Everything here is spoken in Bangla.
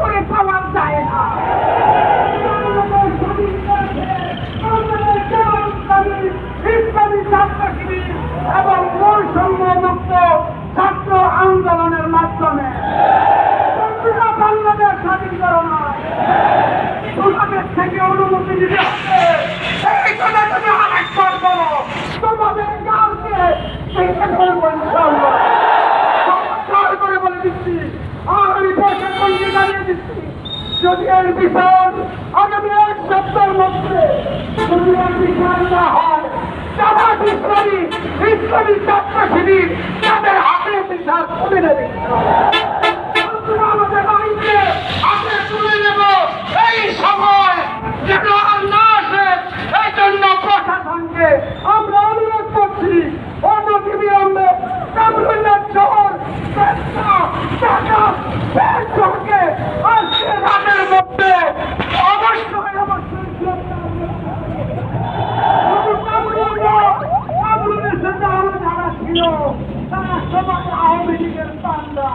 করে পাওয়া যায় না। এবং বৈষম্যমুক্ত ছাত্র আন্দোলনের মাধ্যমে বাংলাদেশ স্বাধীন করো না তোমাদের থেকে অনুমতি দিতে হবে এই কথা তুমি আরেকবার বলো তোমাদের গালকে সেইটা করে বলে দিচ্ছি যদি এর বিচার আগামী এক সপ্তাহের মধ্যে যদি এর বিচার না হয় জামাত ইসলামী বিশ্বরী ছাত্র শিবির তাদের হাতে বিচার করে নেবে আমাদের সময় না আসে জন্য প্রশাসনকে sana coba Ahok di ke.